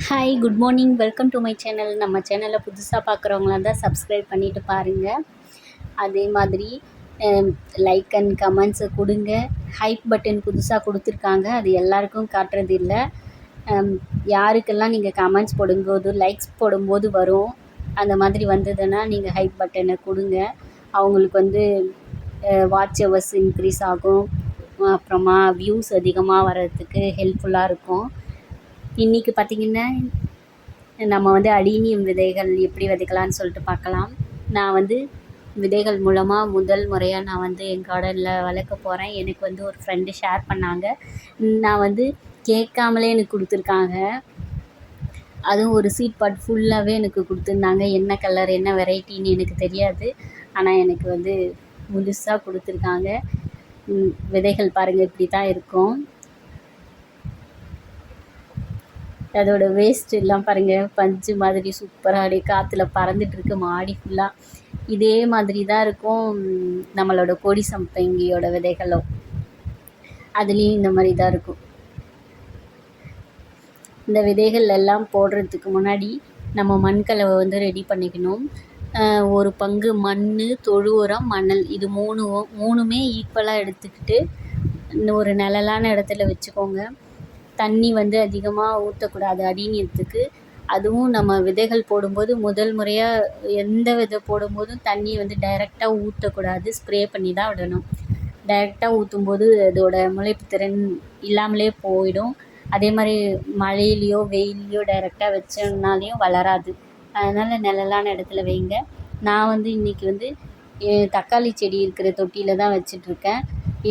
Hi good morning welcome to my channel நம்ம சேனலை புதுசாக பார்க்குறவங்களா தான் சப்ஸ்கிரைப் பண்ணிவிட்டு பாருங்கள் அதே மாதிரி லைக் அண்ட் கமெண்ட்ஸை கொடுங்க. ஹைப் பட்டன் புதுசாக கொடுத்துருக்காங்க. அது எல்லாருக்கும் காட்டுறது இல்லை. யாருக்கெல்லாம் நீங்கள் கமெண்ட்ஸ் போடும்போது லைக்ஸ் போடும்போது வரும் அந்த மாதிரி வந்ததுன்னா நீங்கள் ஹைப் பட்டனை கொடுங்க. அவங்களுக்கு வந்து வாட்ச் ஹவர்ஸ் இன்க்ரீஸ் ஆகும். அப்புறமா வியூஸ் அதிகமாக வர்றதுக்கு ஹெல்ப்ஃபுல்லாக இருக்கும். இன்றைக்கி பார்த்திங்கன்னா நம்ம வந்து அடீனியம் விதைகள் எப்படி விதைக்கலான்னு சொல்லிட்டு பார்க்கலாம். நான் வந்து விதைகள் மூலமாக முதல் முறையாக நான் வந்து என் கார்டனில் வளர்க்க போகிறேன் எனக்கு வந்து ஒரு ஃப்ரெண்டு ஷேர் பண்ணாங்க. நான் வந்து கேட்காமலே எனக்கு கொடுத்துருக்காங்க. அதுவும் ஒரு சீட் பாட் ஃபுல்லாகவே எனக்கு கொடுத்துருந்தாங்க. என்ன கலர் என்ன வெரைட்டின்னு எனக்கு தெரியாது. ஆனால் எனக்கு வந்து முழுசாக கொடுத்துருக்காங்க. விதைகள் பாருங்கள் இப்படி தான் இருக்கும். அதோட வேஸ்ட் எல்லாம் பாருங்கள் பஞ்சு மாதிரி சூப்பராக அப்படியே காற்றுல பறந்துட்டுருக்கு மாடி ஃபுல்லாக இதே மாதிரி தான் இருக்கும் நம்மளோட கொடி சம்பங்கியோட விதைகளும். அதுலேயும் இந்த மாதிரி தான் இருக்கும். இந்த விதைகள் எல்லாம் போடுறதுக்கு முன்னாடி நம்ம மண்கலவை வந்து ரெடி பண்ணிக்கணும். ஒரு பங்கு மண் தொழு உரம் மணல் இது மூணு மூணுமே ஈக்குவலாக எடுத்துக்கிட்டு ஒரு நிழலான இடத்துல வச்சுக்கோங்க. தண்ணி வந்து அதிகமாக ஊற்றக்கூடாது அடிநீர்த்துக்கு. அதுவும் நம்ம விதைகள் போடும்போது முதல் முறையாக எந்த விதை போடும்போதும் தண்ணியை வந்து டைரெக்டாக ஊற்றக்கூடாது ஸ்ப்ரே பண்ணி தான் விடணும். டைரெக்டாக ஊற்றும்போது அதோட முளைப்பு திறன் இல்லாமலே போயிடும். அதே மாதிரி மழையிலையோ வெயில்லையோ டைரெக்டாக வச்சோம்னாலையும் வளராது. அதனால் நிழலான இடத்துல வைங்க. நான் வந்து இன்றைக்கி வந்து தக்காளி செடி இருக்கிற தொட்டியில் தான் வச்சிட்ருக்கேன்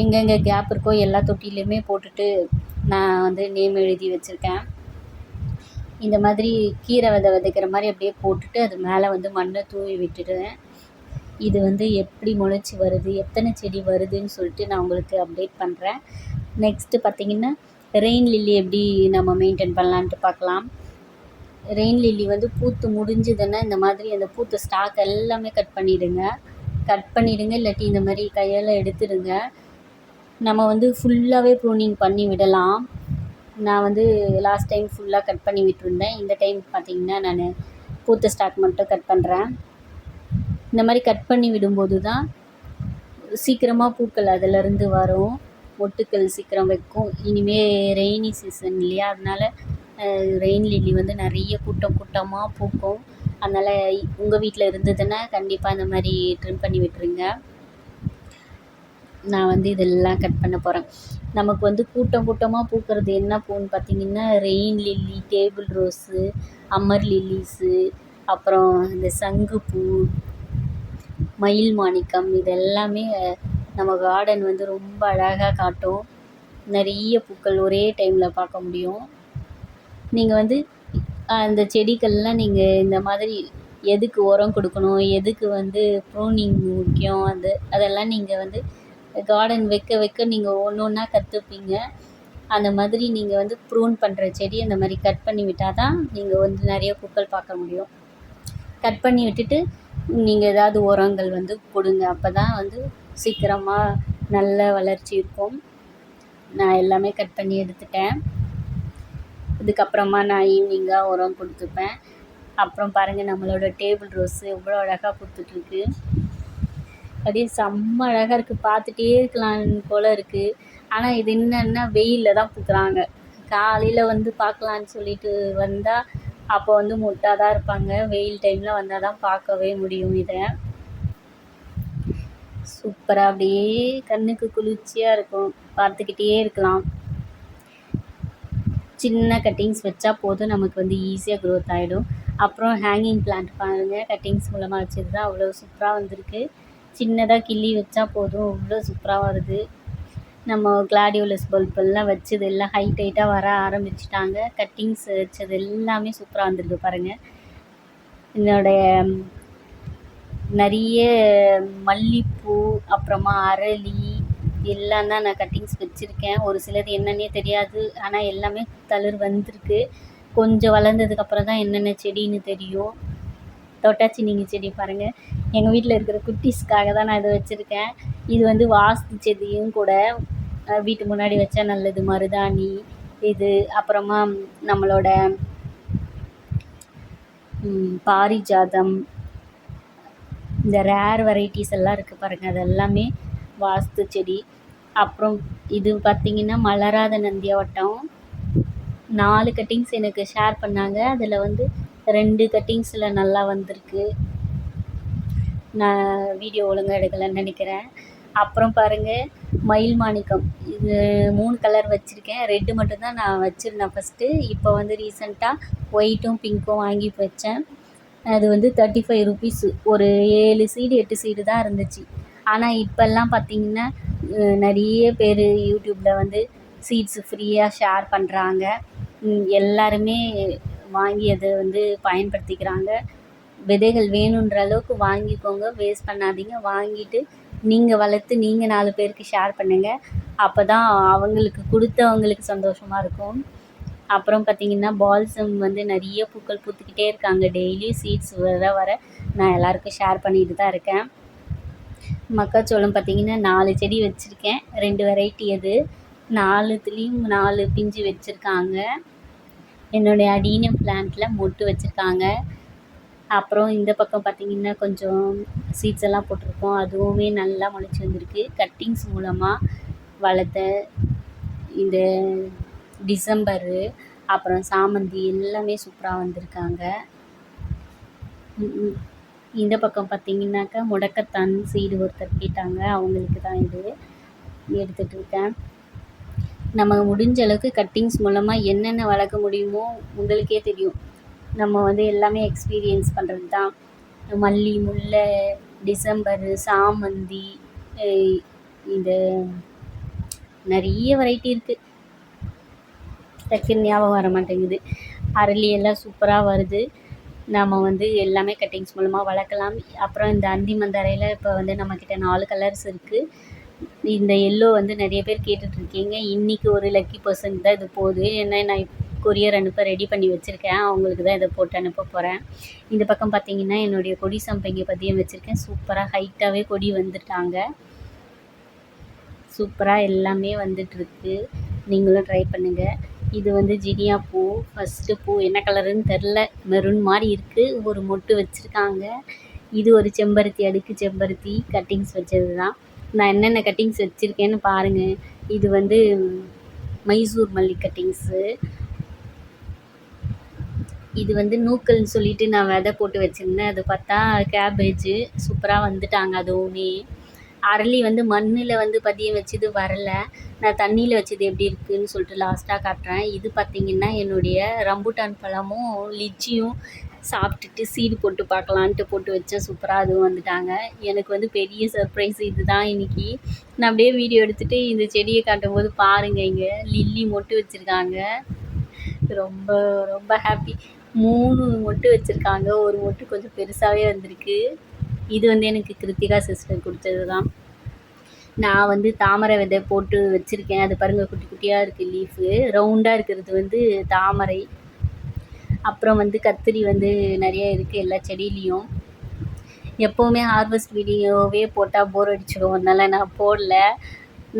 எங்கெங்கே கேப் இருக்கோ எல்லா தொட்டிலையுமே போட்டுட்டு நான் வந்து நேம் எழுதி வச்சுருக்கேன். இந்த மாதிரி கீரை விதை விதைக்கிற மாதிரி அப்படியே போட்டுட்டு அது மேலே வந்து மண்ணை தூவி விட்டுடுவேன். இது வந்து எப்படி முளைச்சி வருது எத்தனை செடி வருதுன்னு சொல்லிட்டு நான் உங்களுக்கு அப்டேட் பண்ணுறேன் நெக்ஸ்ட்டு பார்த்திங்கன்னா ரெயின் லில்லி எப்படி நம்ம மெயின்டைன் பண்ணலான்ட்டு பார்க்கலாம். ரெயின் லில்லி வந்து பூத்து முடிஞ்சதுன்னா இந்த மாதிரி அந்த பூத்த ஸ்டாக் எல்லாமே கட் பண்ணிவிடுங்க கட் பண்ணிவிடுங்க இல்லாட்டி இந்த மாதிரி கையால் எடுத்துடுங்க. நம்ம வந்து ஃபுல்லாகவே ப்ரூனிங் பண்ணி விடலாம். நான் வந்து லாஸ்ட் டைம் ஃபுல்லாக கட் பண்ணி விட்டுருந்தேன். இந்த டைம் பார்த்திங்கன்னா நான் பூத்த ஸ்டாக் மட்டும் கட் பண்ணுறேன் இந்த மாதிரி கட் பண்ணி விடும்போது தான் சீக்கிரமாக பூக்கள் அதிலருந்து வரும். மொட்டுக்கள் சீக்கிரம் வைக்கும். இனிமேல் ரெய்னி சீசன் இல்லையா? அதனால் ரெயின் லில்லி வந்து நிறைய கூட்டம் கூட்டமாக பூக்கும். அதனால் உங்கள் வீட்டில் இருந்ததுன்னா கண்டிப்பாக இந்த மாதிரி ட்ரிம் பண்ணி விட்டுருங்க. நான் வந்து இதெல்லாம் கட் பண்ண போகிறேன் நமக்கு வந்து கூட்டம் கூட்டமாக பூக்கிறது என்ன பூன்னு பார்த்தீங்கன்னா rain lily table rose amaryllis அப்புறம் இந்த சங்குப்பூ மயில் மாணிக்கம் இதெல்லாமே நம்ம கார்டன் வந்து ரொம்ப அழகாக காட்டும். நிறைய பூக்கள் ஒரே டைமில் பார்க்க முடியும். நீங்கள் வந்து அந்த செடிகள்லாம் நீங்கள் இந்த மாதிரி எதுக்கு உரம் கொடுக்கணும்? எதுக்கு வந்து ப்ரூனிங் முக்கியம்? அது அதெல்லாம் நீங்கள் வந்து கார்டன் வைக்க வைக்க நீங்கள் ஒன்று ஒன்றா கற்றுப்பீங்க அந்த மாதிரி நீங்கள் வந்து ப்ரூன் பண்ணுற செடி அந்த மாதிரி கட் பண்ணி விட்டால் தான் நீங்கள் வந்து நிறைய பூக்கள் பார்க்க முடியும். கட் பண்ணி விட்டுட்டு நீங்கள் ஏதாவது உரங்கள் வந்து கொடுங்க. அப்போ தான் வந்து சீக்கிரமாக நல்ல வளர்ச்சி இருக்கும். நான் எல்லாமே கட் பண்ணி எடுத்துட்டேன். இதுக்கப்புறமா நான் ஈவினிங்காக உரம் கொடுத்துப்பேன். அப்புறம் பாருங்கள் நம்மளோட டேபிள் ரோஸு எவ்வளோ அழகாக கொடுத்துட்ருக்கு அப்படியே செம்ம அழகாக இருக்குது பார்த்துட்டே இருக்கலாம் போல் இருக்குது ஆனால் இது என்னென்னா வெயிலில் தான் பூக்குறாங்க. காலையில் வந்து பார்க்கலான்னு சொல்லிட்டு வந்தால் அப்போ வந்து மொட்டாக தான் இருப்பாங்க. வெயில் டைமில் வந்தால் தான் பார்க்கவே முடியும் இதை. சூப்பராக அப்படியே கண்ணுக்கு குளிர்ச்சியாக இருக்கும். பார்த்துக்கிட்டே இருக்கலாம். சின்ன கட்டிங்ஸ் வச்சா போதும். நமக்கு வந்து ஈஸியாக க்ரோத் ஆகிடும் அப்புறம் ஹேங்கிங் பிளான்ட் பாருங்கள் கட்டிங்ஸ் மூலமாக வச்சது தான் அவ்வளோ சூப்பராக வந்திருக்கு. சின்னதாக கிள்ளி வச்சா போதும். அவ்வளோ சூப்பராக வருது. நம்ம கிளாடியோலஸ் பல்பெல்லாம் வச்சது எல்லாம் ஹைட் ஹைட்டாக வர ஆரம்பிச்சிட்டாங்க. கட்டிங்ஸ் வச்சது எல்லாமே சூப்பராக வந்திருக்கு பாருங்கள் என்னுடைய நிறைய மல்லிப்பூ அப்புறமா அரளி எல்லாம் தான் நான் கட்டிங்ஸ் வச்சுருக்கேன். ஒரு சிலது என்னன்னே தெரியாது. ஆனால் எல்லாமே தளிர் வந்திருக்கு. கொஞ்சம் வளர்ந்ததுக்கப்புறம் தான் என்னென்ன செடின்னு தெரியும். தொட்டாச்சினிங்கி செடி பாருங்கள் எங்கள் வீட்டில் இருக்கிற குட்டீஸ்க்காக தான் நான் இதை வச்சுருக்கேன். இது வந்து வாஸ்து செடியும் கூட வீட்டு முன்னாடி வச்சா நல்லது. மருதாணி இது அப்புறமா நம்மளோட பாரிஜாதம் இந்த ரேர் வெரைட்டிஸ் எல்லாம் இருக்குது பாருங்கள் அது எல்லாமே வாஸ்து செடி. அப்புறம் இது பார்த்திங்கன்னா மலராத நந்தியாவட்டம் நாலு கட்டிங்ஸ் எனக்கு ஷேர் பண்ணாங்க. அதில் வந்து ரெண்டு கட்டிங்ஸில் நல்லா வந்திருக்கு. நான் வீடியோ ஒழுங்காக எடுக்கலைன்னு நினைக்கிறேன். அப்புறம் பாருங்கள் மயில் மாணிக்கம். இது மூணு கலர் வச்சுருக்கேன். ரெட்டு மட்டும்தான் நான் வச்சுருந்தேன் ஃபஸ்ட்டு இப்போ வந்து ரீசெண்டாக ஒயிட்டும் பிங்க்கும் வாங்கி வச்சேன். அது வந்து தேர்ட்டி ஃபைவ் ருபீஸு ஒரு ஏழு சீடு எட்டு சீடு தான் இருந்துச்சு. ஆனால் இப்போல்லாம் பார்த்தீங்கன்னா நிறைய பேர் யூடியூப்பில் வந்து சீட்ஸ் ஃப்ரீயாக ஷேர் பண்ணுறாங்க எல்லாருமே வாங்கி அதை வந்து பயன்படுத்திக்கிறாங்க. விதைகள் வேணுன்ற அளவுக்கு வாங்கிக்கோங்க வேஸ்ட் பண்ணாதீங்க. வாங்கிட்டு நீங்கள் வளர்த்து நீங்கள் நாலு பேருக்கு ஷேர் பண்ணுங்கள் அப்போ தான் அவங்களுக்கு கொடுத்தவங்களுக்கு சந்தோஷமாக இருக்கும். அப்புறம் பார்த்தீங்கன்னா பால்சம் வந்து நிறைய பூக்கள் பூத்துக்கிட்டே இருக்காங்க. டெய்லியும் சீட்ஸ் வர வர நான் எல்லாருக்கும் ஷேர் பண்ணிட்டு தான் இருக்கேன். மக்காச்சோளம் பார்த்தீங்கன்னா நாலு செடி வச்சுருக்கேன். ரெண்டு வெரைட்டி அது. நாலுத்துலேயும் நாலு பிஞ்சு வச்சுருக்காங்க. என்னுடைய அடீனியம் பிளான்ட்டில் மொட்டு வச்சுருக்காங்க. அப்புறம் இந்த பக்கம் பார்த்தீங்கன்னா கொஞ்சம் சீட்ஸ் எல்லாம் போட்டிருக்கோம். அதுவுமே நல்லா முளைச்சி வந்திருக்கு. கட்டிங்ஸ் மூலமாக வளர்த்த இந்த டிசம்பரு அப்புறம் சாமந்தி எல்லாமே சூப்பராக வந்திருக்காங்க. இந்த பக்கம் பார்த்தீங்கன்னாக்கா முடக்கத்தான் சீடு ஒருத்தர் கேட்டாங்க. அவங்களுக்கு தான் இது எடுத்துகிட்டு இருக்கேன். நம்ம முடிஞ்ச அளவுக்கு கட்டிங்ஸ் மூலமாக என்னென்ன வளர்க்க முடியுமோ உங்களுக்கே தெரியும். நம்ம வந்து எல்லாமே எக்ஸ்பீரியன்ஸ் பண்ணுறது தான் மல்லி முல்லை டிசம்பரு சாமந்தி இந்த நிறைய வெரைட்டி இருக்குது டக்குன்னு ஞாபகம் வர மாட்டேங்குது. அரளி எல்லாம் சூப்பராக வருது. நம்ம வந்து எல்லாமே கட்டிங்ஸ் மூலமாக வளர்க்கலாம். அப்புறம் இந்த அந்தி மந்தாரையில் இப்போ வந்து நம்மக்கிட்ட நாலு கலர்ஸ் இருக்குது இந்த எல்லோ வந்து நிறைய பேர் கேட்டுட்ருக்கீங்க. இன்றைக்கி ஒரு லக்கி பர்சன் தான் இது போகுது. ஏன்னா நான் கொரியர் அனுப்ப ரெடி பண்ணி வச்சுருக்கேன். அவங்களுக்கு தான் இதை போட்டு அனுப்ப போகிறேன் இந்த பக்கம் பார்த்தீங்கன்னா என்னுடைய கொடி சம்பங்கி பதியம் வச்சுருக்கேன். சூப்பராக ஹைட்டாகவே கொடி வந்துட்டாங்க. சூப்பராக எல்லாமே வந்துட்டுருக்கு நீங்களும் ட்ரை பண்ணுங்கள் இது வந்து ஜினியா பூ. ஃபஸ்ட்டு பூ. என்ன கலருன்னு தெரில மெரூன் மாதிரி இருக்குது ஒரு மொட்டு வச்சுருக்காங்க. இது ஒரு செம்பருத்தி அடுக்கு செம்பருத்தி கட்டிங்ஸ் வச்சது தான் நான் என்னென்ன கட்டிங்ஸ் வச்சுருக்கேன்னு பாருங்கள் இது வந்து மைசூர் மல்லி கட்டிங்ஸு இது வந்து நூக்கல்னு சொல்லிட்டு நான் விதை போட்டு வச்சுருந்தேன். அது பார்த்தா கேபேஜு சூப்பராக வந்துட்டாங்க. அதுவுமே அரளி வந்து மண்ணில் வந்து பதியம் வச்சது வரல. நான் தண்ணியில் வச்சது எப்படி இருக்குதுன்னு சொல்லிட்டு லாஸ்ட்டாக காட்டுறேன். இது பார்த்தீங்கன்னா என்னுடைய ரம்புட்டான் பழமும் லிச்சியும் சாப்பிட்டுட்டு சீடு போட்டு பார்க்கலான்ட்டு போட்டு வச்சேன் சூப்பராக அதுவும் வந்துட்டாங்க. எனக்கு வந்து பெரிய சர்ப்ரைஸ் இது தான் இன்றைக்கி நான் அப்படியே வீடியோ எடுத்துகிட்டு இந்த செடியை காட்டும் போது பாருங்கள் இங்கே. லில்லி மொட்டு வச்சுருக்காங்க. ரொம்ப ரொம்ப ஹாப்பி மூணு மொட்டு வச்சுருக்காங்க. ஒரு மொட்டு கொஞ்சம் பெருசாகவே வந்திருக்கு. இது வந்து எனக்கு கிருத்திகா சிஸ்டர் கொடுத்தது தான் நான் வந்து தாமரை விதை போட்டு வச்சுருக்கேன். அது பாருங்கள் குட்டி குட்டியாக இருக்குது லீஃபு ரவுண்டாக இருக்கிறது வந்து தாமரை. அப்புறம் வந்து கத்திரி வந்து நிறைய இருக்குது எல்லா செடியிலையும். எப்போவுமே ஹார்வெஸ்ட் வீடியோவே போட்டால் போர் அடிச்சிடும். அதனால நான் போடல.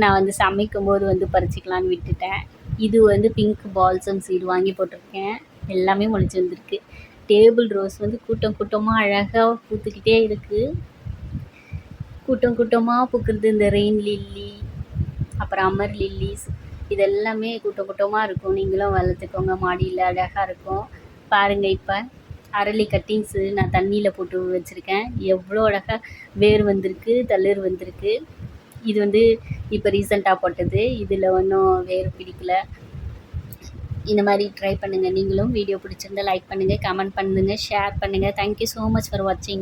நான் வந்து சமைக்கும் போது வந்து பறிச்சிக்கலான்னு விட்டுட்டேன். இது வந்து பிங்க் பால்சம் சீடு வாங்கி போட்டிருக்கேன். எல்லாமே முளைச்சி வந்திருக்கு. டேபிள் ரோஸ் வந்து கூட்டம் கூட்டமாக அழகாக பூத்துக்கிட்டே இருக்குது கூட்டம் கூட்டமாக பூக்கிறது இந்த ரெயின் லில்லி அப்புறம் அமர் லில்லிஸ் இதெல்லாமே கூட்டம் கூட்டமாக இருக்கும். நீங்களும் வளர்த்துக்கோங்க மாடியில் அழகாக இருக்கும். பாருங்கள் இப்போ அரளி கட்டிங்ஸு நான் தண்ணியில் போட்டு வச்சுருக்கேன். எவ்வளோ அழகாக வேர் வந்திருக்கு தளிர் வந்திருக்கு. இது வந்து இப்போ ரீசண்டாக போட்டது. இதில் ஒன்றும் வேர் பிடிக்கல. இந்த மாதிரி ட்ரை பண்ணுங்கள் நீங்களும் வீடியோ பிடிச்சிருந்தா லைக் பண்ணுங்கள் கமெண்ட் பண்ணுங்கள் ஷேர் பண்ணுங்கள் தேங்க்யூ ஸோ மச் ஃபார் வாட்சிங்